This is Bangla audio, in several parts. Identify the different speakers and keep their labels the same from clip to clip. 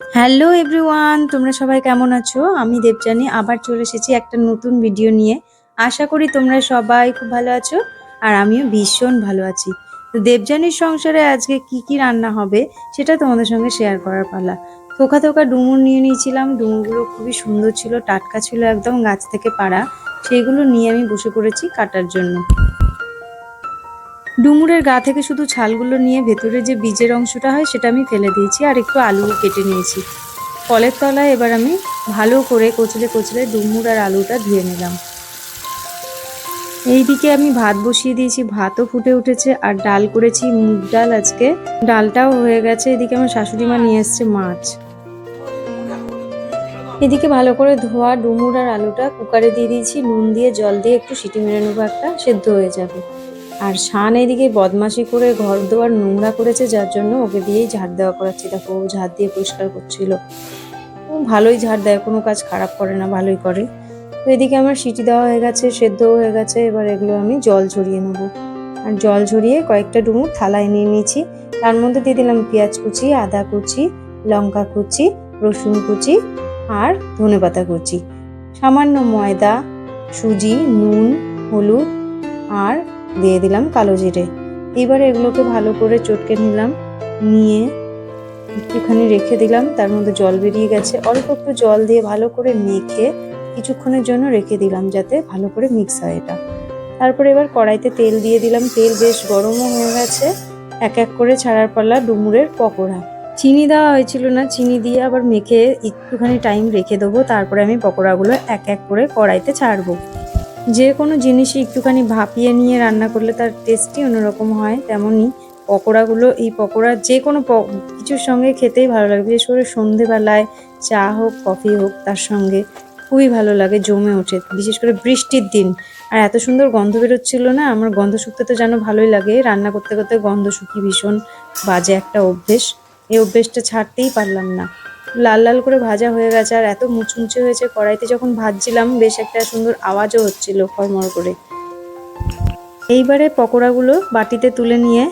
Speaker 1: হ্যালো এভরিওয়ান তোমরা সবাই কেমন আছো? আমি দেবজানি আবার চলে এসেছি একটা নতুন ভিডিও নিয়ে। আশা করি তোমরা সবাই খুব ভালো আছো, আর আমিও ভীষণ ভালো আছি। তো দেবজানির সংসারে আজকে কি কি রান্না হবে, সেটা তোমাদের সঙ্গে শেয়ার করার পালা। থোকা থোকা ডুমুর নিয়ে নিয়েছিলাম। ডুমুরগুলো খুবই সুন্দর ছিল, টাটকা ছিল একদম গাছ থেকে পাড়া। সেইগুলো নিয়ে আমি বসে পড়েছি কাটার জন্য। ডুমুরের গা থেকে শুধু ছালগুলো নিয়ে ভেতরে যে বীজের অংশটা হয় সেটা আমি ফেলে দিয়েছি আর একটু আলু কেটে নিয়েছি। কলের তলায় এবার আমি ভালো করে কচলে কচলে ডুমুর আর আলুটা ধুয়ে নিলাম। এইদিকে আমি ভাত বসিয়ে দিয়েছি, ভাতও ফুটে উঠেছে আর ডাল করেছি, মুগ ডাল আজকে। ডালটাও হয়ে গেছে, এদিকে আমার শাশুড়ি মা নিয়ে এসছে মাছ। এদিকে ভালো করে ধোয়া ডুমুর আর আলুটা কুকারে দিয়ে দিয়েছি, নুন দিয়ে, জল দিয়ে একটু সিটি মেরে নেব একটা, সেদ্ধ হয়ে যাবে। আর শান এদিকে বদমাশি করে ঘর দোয়ার নোংরা করেছে, যার জন্য ওকে দিয়েই ঝাড় দেওয়া করাচ্ছি। দেখো, ও ঝাড় দিয়ে পরিষ্কার করছিল। ও ভালোই ঝাড় দেয়, কোনো কাজ খারাপ করে না, ভালোই করে। তো এদিকে আমার সিটি দেওয়া হয়ে গেছে সেদ্ধ হয়ে গেছে, এবার এগুলো আমি জল ঝরিয়ে নেব। আর জল ঝরিয়ে কয়েকটা ডুমুর থালায় নিয়ে নিয়েছি। তার মধ্যে দিয়ে দিলাম পেঁয়াজ কুচি, আদা কুচি, লঙ্কা কুচি, রসুন কুচি আর ধনেপাতা কুচি। সামান্য ময়দা, সুজি, নুন, হলুদ আর দিয়ে দিলাম কালো জিরে। এবার এগুলোকে ভালো করে চটকে নিলাম, নিয়ে একটুখানি রেখে দিলাম, তার মধ্যে জল বেরিয়ে গেছে। অল্প একটু জল দিয়ে ভালো করে মেখে কিছুক্ষণের জন্য রেখে দিলাম যাতে ভালো করে মিক্স হয় এটা। তারপরে এবার কড়াইতে তেল দিয়ে দিলাম। তেল বেশ গরমও হয়ে গেছে। এক এক করে ছাড়ার পাল্লা ডুমুরের পকোড়া। চিনি দেওয়া হয়েছিল না, চিনি দিয়ে আবার মেখে একটুখানি টাইম রেখে দেবো। তারপরে আমি পকোড়াগুলো এক এক করে কড়াইতে ছাড়বো। যে কোনো জিনিসই একটুখানি ভাপিয়ে নিয়ে রান্না করলে তার টেস্টই অন্যরকম হয়, তেমনই পকোড়াগুলো, এই পকোড়া যে কোনো প- কিছুর সঙ্গে খেতেই ভালো লাগে, বিশেষ করে সন্ধেবেলায় চা হোক, কফি হোক, তার সঙ্গে খুবই ভালো লাগে, জমে ওঠে, বিশেষ করে বৃষ্টির দিন। আর এত সুন্দর গন্ধ বেরোচ্ছিল না, আমার গন্ধ শুকতে তো যেন ভালোই লাগে, রান্না করতে করতে গন্ধ শুকি ভীষণ বাজে একটা অভ্যেস, এই অভ্যেসটা ছাড়তেই পারলাম না। লাল লাল করে ভাজা হয়ে গেছে আর এত মুচমুচে হয়েছে কড়াইতে যখন ভাজছিলাম, বেশ একটা সুন্দর আওয়াজও হচ্ছিল ফরমর করে। এইবারে পকোড়াগুলো বাটিতে তুলে নিয়ে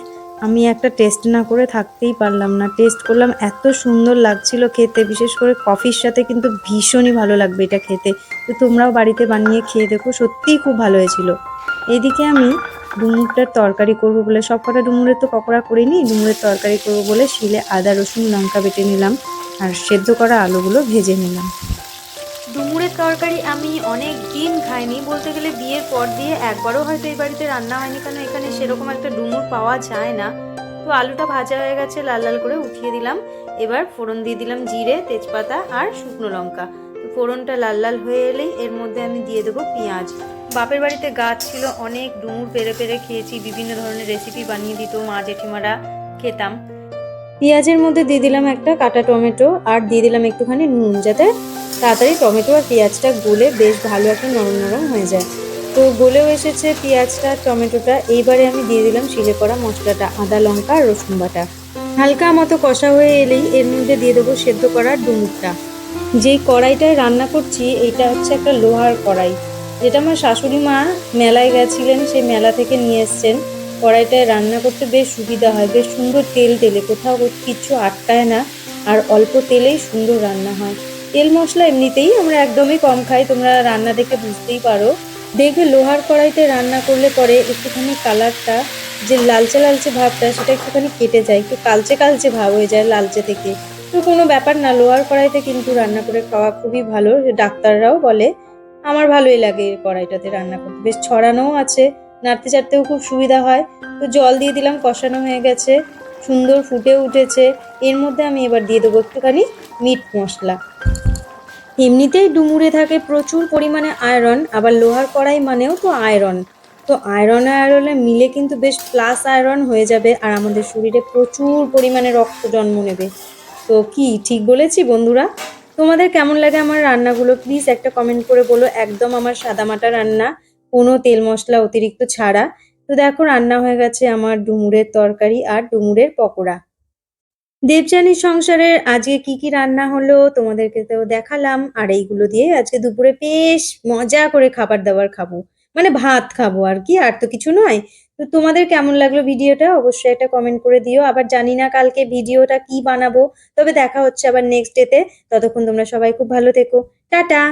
Speaker 1: আমি একটা টেস্ট না করে থাকতেই পারলাম না। টেস্ট করলাম, এত সুন্দর লাগছিল খেতে, বিশেষ করে কফির সাথে কিন্তু ভীষণই ভালো লাগবে এটা খেতে। তো তোমরাও বাড়িতে বানিয়ে খেয়ে দেখো, সত্যিই খুব ভালো হয়েছিল। এদিকে আমি ডুমুরটার তরকারি করব বলে সব কটা ডুমুরের তো পকোড়া করিনি, ডুমুরের তরকারি করব বলে শিলে আদা, রসুন, লঙ্কা বেটে নিলাম। আর সেদ্ধ করা আলুগুলো ভেজে নিলাম।
Speaker 2: ডুমুরের তরকারি আমি অনেক দিন খাইনি, বলতে গেলে বিয়ের পর দিয়ে একবারও হয়তো এই বাড়িতে রান্না হয়নি কারণ এখানে সেরকম একটা ডুমুর পাওয়া যায় না। তো আলুটা ভাজা হয়ে গেছে, লাল লাল করে উঠিয়ে দিলাম। এবার ফোড়ন দিয়ে দিলাম জিরে, তেজপাতা আর শুকনো লঙ্কা। তো ফোড়নটা লাল লাল হয়ে এলেই এর মধ্যে আমি দিয়ে দেবো পেঁয়াজ। বাপের বাড়িতে গাছ ছিল অনেক ডুমুর, পেরে পেরে খেয়েছি, বিভিন্ন ধরনের রেসিপি বানিয়ে দিত মা জেঠিমারা খেতাম।
Speaker 1: পেঁয়াজের মধ্যে দিয়ে দিলাম একটা কাটা টমেটো আর দিয়ে দিলাম একটুখানি নুন, যাতে তাড়াতাড়ি টমেটো আর পেঁয়াজটা গলে বেশ ভালো একটা নরম নরম হয়ে যায়। তো গলেও এসেছে পেঁয়াজটা, টমেটোটা। এইবারে আমি দিয়ে দিলাম শিলে করা মশলাটা, আদা, লঙ্কা আর রসুন বাটা। হালকা মতো কষা হয়ে এলেই এর মধ্যে দিয়ে দেবো সেদ্ধ করা ডুমুরটা। যেই কড়াইটায় রান্না করছি, এইটা হচ্ছে একটা লোহার কড়াই। যেটা আমার শাশুড়ি মা মেলায় গেছিলেন, সেই মেলা থেকে নিয়ে এসছেন। কড়াইটায় রান্না করতে বেশ সুবিধা হয়। বেশ সুন্দর তেল তেলে। কোথাও কিচ্ছু আটকায় না আর অল্প তেলেই সুন্দর রান্না হয়। তেল মশলা এমনিতেই আমরা একদমই কম খাই, তোমরা রান্না দেখে বুঝতেই পারো। দেখবে লোহার কড়াইতে রান্না করলে পরে একটুখানি কালারটা, যে লালচে লালচে ভাবটা, সেটা একটুখানি কেটে যায়, একটু কালচে কালচে ভাব হয়ে যায় লালচে থেকে। তো কোনো ব্যাপার না, লোহার কড়াইতে কিন্তু রান্না করে খাওয়া খুবই ভালো। ডাক্তাররাও বলে, আমার ভালোই লাগে এই কড়াইটাতে রান্না করতে। বেশ ছড়ানোও আছে। নাড়তে চাড়তেও খুব সুবিধা হয়। তো জল দিয়ে দিলাম, কষানো হয়ে গেছে। সুন্দর ফুটে উঠেছে। এর মধ্যে আমি এবার দিয়ে দেবো একটুখানি মিট মশলা। এমনিতেই ডুমুরে থাকে প্রচুর পরিমাণে আয়রন, আবার লোহার কড়াই মানেও তো আয়রন। তো আয়রন আয়রনে মিলে কিন্তু বেশ প্লাস আয়রন হয়ে যাবে আর আমাদের শরীরে প্রচুর পরিমাণে রক্ত জন্ম নেবে। তো কি, ঠিক বলেছি বন্ধুরা? তোমাদের কেমন লাগে আমার রান্নাগুলো? প্লিজ একটা কমেন্ট করে বলো। একদম আমার সাদামাটা রান্না। কোনো তেল মশলা অতিরিক্ত ছাড়া। তো দেখো রান্না হয়ে গেছে আমার ডুমুরের তরকারি আর ডুমুরের পকোড়া। দেবযানীর সংসারের আজকে কি কি রান্না হলো তোমাদেরকে তো দেখালাম। আর এইগুলো দিয়ে আজকে দুপুরে বেশ মজা করে খাবার দাবার খাব। মানে ভাত খাব আর কি, আর তো কিছু নয়। তো তোমাদের কেমন লাগল ভিডিওটা অবশ্যই একটা কমেন্ট করে দিও। আবার জানি না কালকে ভিডিওটা কি বানাবো, তবে দেখা হচ্ছে আবার নেক্সট ডেতে ততক্ষণ তোমরা সবাই খুব ভালো থেকো। টাটা!